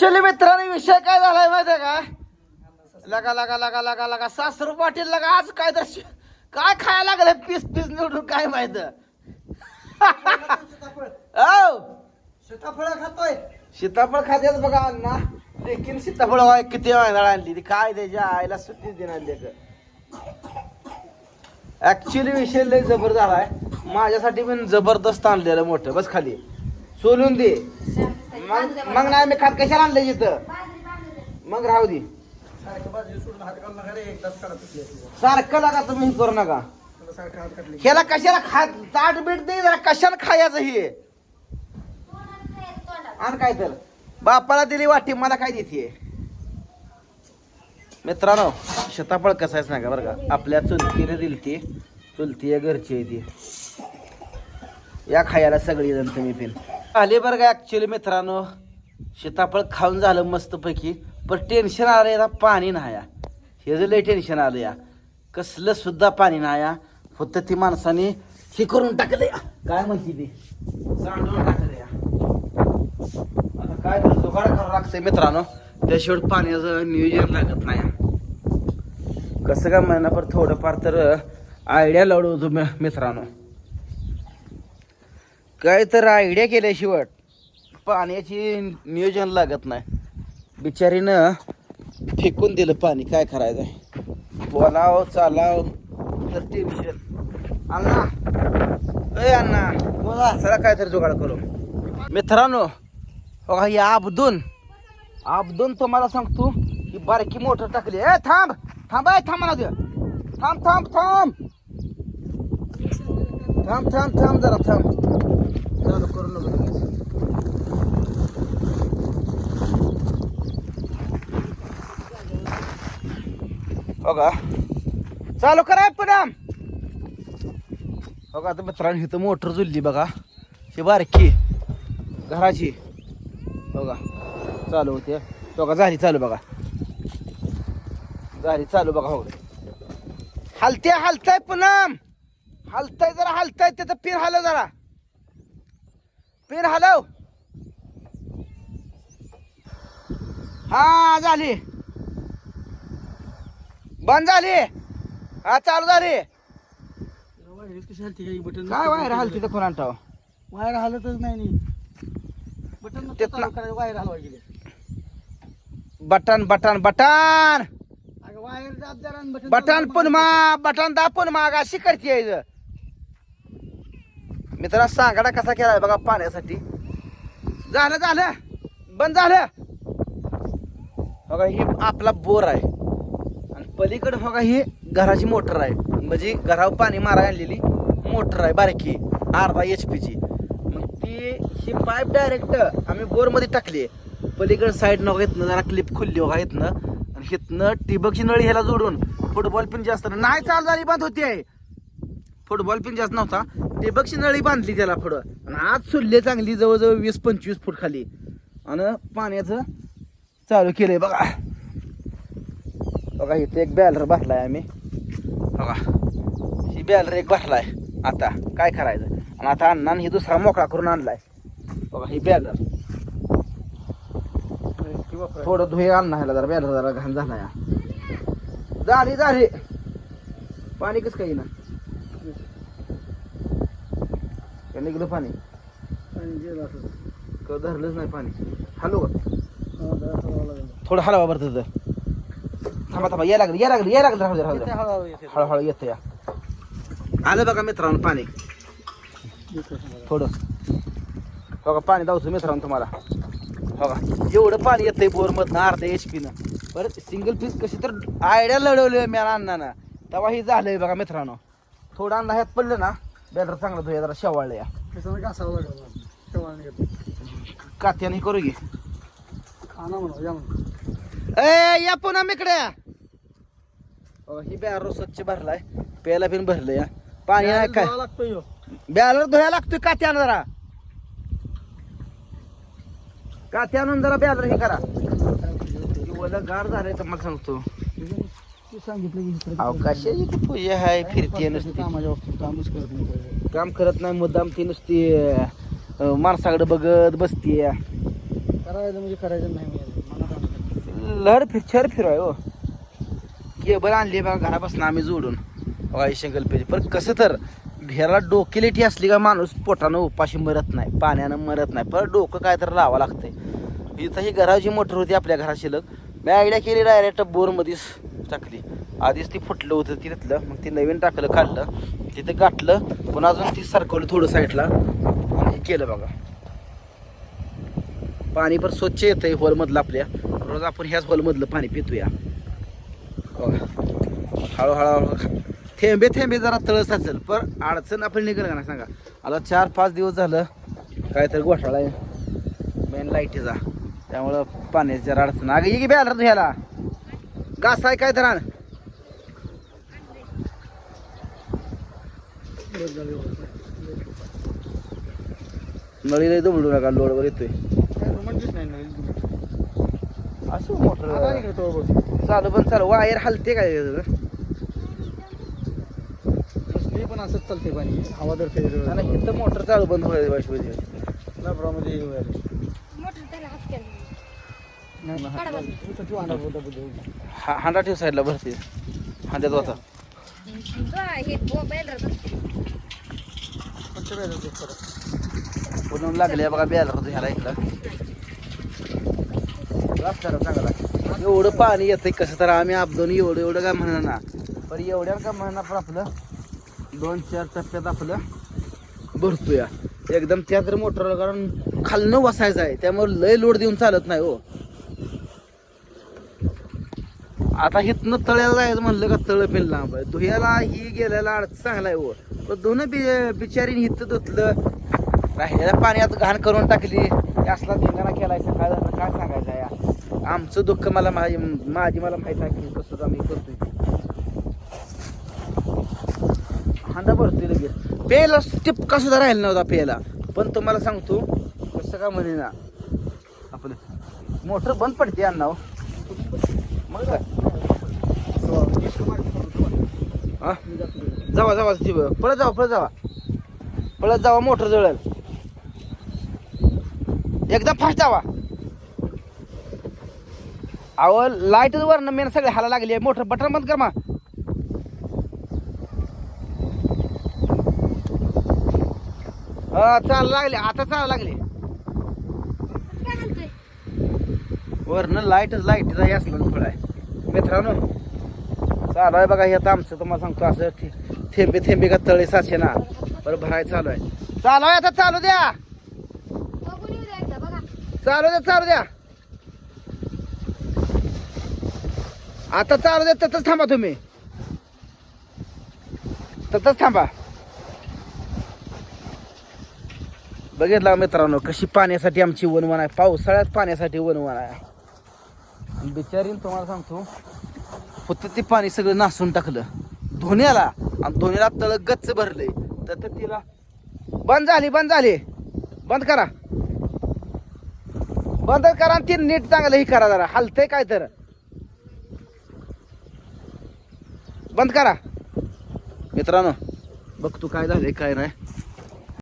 Actually मित्रांनो विषय काय झालाय माहितीये का? लगा लगा लगा लगा लगा. सासरू पाटील लगा आज काय तर काय खायला लागले? पीस पीस निवडून काय माहीत? सीताफळ खातोय. सीताफळ खात्यात बघा अण्णा. लेकिन सीताफळ वाय किती वेळा आणली. ती काय त्याच्या आईला सुट्टीच देणार ऍक्च्युली विषय लय जबर झालाय. माझ्यासाठी पण जबरदस्त आणलेलं मोठं. बस खाली. सोलून दे. मग मग नाही मी खात कशाला आणलं इथं? मग राहू दे. सारखं बाजू सोडून हात घालून नका रे एकदाच काढत असले सारखं लागा तुम्ही हे करू नका. तुला सारखं हात काढले ह्याला कशाला खा ताट बीट दे जरा कशाला खायचं हे? आण काय तर. बापाला दिली वाटी मला काय देते मित्रांनो शताफळ कसायच नाही का बरं का. आपल्या चुलतीने दिली ती चुलती आहे घरची आहे ती. या खायला सगळी जण तुम्ही पिन. आले बरं का ॲक्च्युली मित्रांनो? सीताफळ खाऊन झालं मस्तपैकी पण टेन्शन आलं याला पाणी नाही या. हे जर लय टेन्शन आलं या. कसलं सुद्धा पाणी नाही या. फक्त ती माणसाने हे करून टाकलं या. काय म्हणते ती? सांडून टाकलं या. आता काय तर जुगाड करावं लागतंय मित्रांनो. त्याशिवाय पाण्याचं नियोजन लागत नाही कसं काय महिनाभर पण थोडंफार तर आयडिया लावडू मी- मित्रांनो. काय तर आयडिया केल्याशिवाय पाण्याची नियोजन लागत नाही. बिचारीनं फेकून दिलं पाणी. काय करायचं बोलाव चालाव. तर टेन्शन अण्णा. ए अण्णा. बोला चला काय तरी जुगाड करू. मित्रांनो बघा ही आबदून आबदून तुम्हाला सांगतो ही बारकी मोटर टाकली. ए थांब. थांब ए थांब मला थांब थांब थांब. थांब थांब थांब जरा थांब. चालू करू नको हो का चालू करा पडाम हो का आता मित्रांनो इथं मोटर जुळली बघा. ही बारकी. घराची. हो का चालू होते. बघा झाली चालू बघा. झाली चालू बघा हो. हलते हलताय पुन्हा हलताय जरा हलताय. त्याचं पीर हलव जरा. पीर हलव. हा झाली. बंद झाली. हा चालू झाली. बटन काय वायर हलती तर कोणा ठाव वायर हलतच नाही बटन. करायचं वायर गेले. Button button button. अगं वायर दाब जरा आणि बटन पण मा बटन दापून माग. अशी करते. मित्रांनो सांगाडा कसा केला बघा पाण्यासाठी. झालं झालं. बंद झालं. बघा ही आपला बोर आहे. आणि पलीकडे बघा ही घराची मोटर आहे. म्हणजे घरावर पाणी मारा आणलेली मोटर आहे बारकी अर्धा एच पीची मग ती ही पाईप डायरेक्ट आम्ही बोरमध्ये टाकली पलीकडे साईड न येतनं जरा क्लिप खुलली बघा येतनं आणि हितनं टिबकची नळी ह्याला जोडून. फुटबॉल पण जास्त नाही. चाल झाली बंद होती. आहे फुटबॉल पिन जास्त नव्हता. टिबकची नळी बांधली त्याला पुढं. आणि आज सुल्ले चांगली जवळजवळ वीस पंचवीस फूट खाली. आणि पाण्याचं चालू केलंय बघा. बघा इथे एक बॅलर भरलाय आम्ही. बघा ही बॅलर एक भरलाय. आता काय करायचं? आणि आता अण्णाने ही दुसरा मोकळा करून आणलाय. बघा ही बॅलर. थोडं धुये अण्णा ह्याला जरा बॅलर जरा घाण झाला या झाली झाली. पाणी कसं काही ना का निघलं पाणी. क धरलंच नाही पाणी. हॅलो. थोडं हलवा बरं थांबा थांबा या लागलं या लागलं या लागलं राहू दे राहू दे. हळूहळू येतं या. आलं बघा मित्रांनो पाणी. थोडं. बघा पाणी दावतो मित्रांनो तुम्हाला. बघा एवढं पाणी येतंय बोरमधनं अर्धा एच पीनं. परत सिंगल पीस कशी तर आयडिया लढवली मी अण्णानं. तेव्हा ही झालंय बघा मित्रांनो. थोडं अण्णा ह्यात पडलं ना बॅटर चांगलं धुया जरा शेवाळलं या. घासावं लागलं शेवाळणी घेतो. कात्याने करू घे आणा म्हणा या म्हणा. ए या पुन्हा इकडे ही बॅरो स्वच्छ भरलाय. प्यायला पिन भरलं या. पाणी नाही काय? जावं लागतो ह्यो. बॅलर धुया लागतोय कात्यानं जरा. कात्यानं जरा बॅलर हे करा. वलं गार झालंय तर मला सांगतो. तू सांगितलं की इकडे अवकाशाची ती पूजा आहे? फिरते नुसती. कामाच्या बाबतीत? कामच करत नाही. काम करत नाही मुद्दाम ती नुसती अं, माणसाकडे बघत बसतीये. करायचं म्हणजे करायचं नाही म्हणजे. लहर फिर छर फिरवाय हो. केबल आणली बघा घरापासून आम्ही जोडून. वाई शंगल पेज पण कसं तर भेराला डोकेलेटी असली का माणूस पोटानं उपाशी मरत नाही पाण्यानं मरत नाही. पण डोकं काय तर लावा लागतंय. इथं ही घराची मोटर होती आपल्या घरा शिल्लक मी आयडिया केली डायरेक्ट बोरमध्येच. टाकली. आधीच ती फुटलं होतं तिथलं मग ती नवीन टाकलं काढलं तिथे गाठलं पण अजून ती सरकवलं थोडं साईडला. आणि हे केलं बघा. पाणी पण स्वच्छ येतं आहे हॉलमधलं आपल्या. रोज आपण ह्याच हॉलमधलं पाणी पितोया. बघा. हळूहळू थेंबे थेंबे जरा तळ साचल पण अडचण आपण निघेल का ना सांगा. आता चार पाच दिवस झालं काहीतरी घोटाळा आहे. मेन लाईटीचा त्यामुळं पाण्याची जरा अडचण. अगं ये की बॅलर तू ह्याला घास आहे काय तर आण नळीला दमडू नका लोडवर येतोय. काय रोमांटिक नाही ना असं मोटर चालू पण चालू वायर हलते काय? कसली पण असंच चालते पाणी. हवा दर फेर आणि इथं मोटर चालू बंद व्हायला पाहिजे लाबरामध्ये हा हांडा ठेव साईडला भरते. हांड्यात होता जा, लागले बघा बियाला होतो ह्याला इकडं. चांगला. एवढं पाणी येतंय कसं तर आम्ही आपदून एवढं एवढं काय म्हणणार ना. पण एवढ्या काय म्हणणार पण आपलं? दोन चार टप्प्यात आपलं भरतोया. एकदम त्या तर मोटर कारण खालनं वसायचं आहे. त्यामुळे लय लोड देऊन चालत नाही हो. आता हिथनं तळ्याला जायचं म्हणलं का तळ पिन लांब आहे. धुयाला ही गेल्याला अडचण चांगला आहे हो पण दोन बि बिचारीने हिथं धुतलं. राहिलेल्या पाण्यात घाण करून टाकली. असला धिंगाणा केलाय सकाळ झालं काय सांगायचं या? आमचं दुःख मला माझी माझी मला माहीत आहे की कसं आम्ही करतोय. हांडा भरतोय लगेच. प्यायला टिपका सुद्धा राहिला नव्हता प्यायला. पण तुम्हाला सांगतो कसं का म्हणे ना आपलं मोटर बंद पडते अण्णा हो. मग काय हा? जावा जावा ती पळत जावा पळत जावा. पळत जावा मोटर जळल एकदम फास्ट जावा. अहो लाइट वरनं मेन सगळे हाला लागली आहे. मोटर बटन बंद कर मा हा चाल लागले. आता चाल लागले. वरनं लाईटच लाईटीचा हे असला थोडा मित्रांनो चालू आहे बघा हे आता आमचं तुम्हाला सांगतो असं थेंबे थेंबे का तळे साचे ना. बरं भराय चालू आहे. चालू आहे आता चालू द्या. चालू द्या चालू द्या. आता चालू द्या ततच थांबा तुम्ही. ततच थांबा. बघितला मित्रांनो कशी पाण्यासाठी आमची वनवन आहे? पावसाळ्यात पाण्यासाठी वनवन आहे. बिचारीन तुम्हाला सांगतो. फक्त ते पाणी सगळं नासून टाकलं. धोण्याला. आणि धोण्याला तळ गच्च भरले. तर तिला बंद झाली बंद झाली. बंद करा. बंद करा आणि ती नीट चांगलं ही करा जरा. हलतंय काय तर. बंद करा. मित्रांनो बघ तू काय झालंय काय नाही.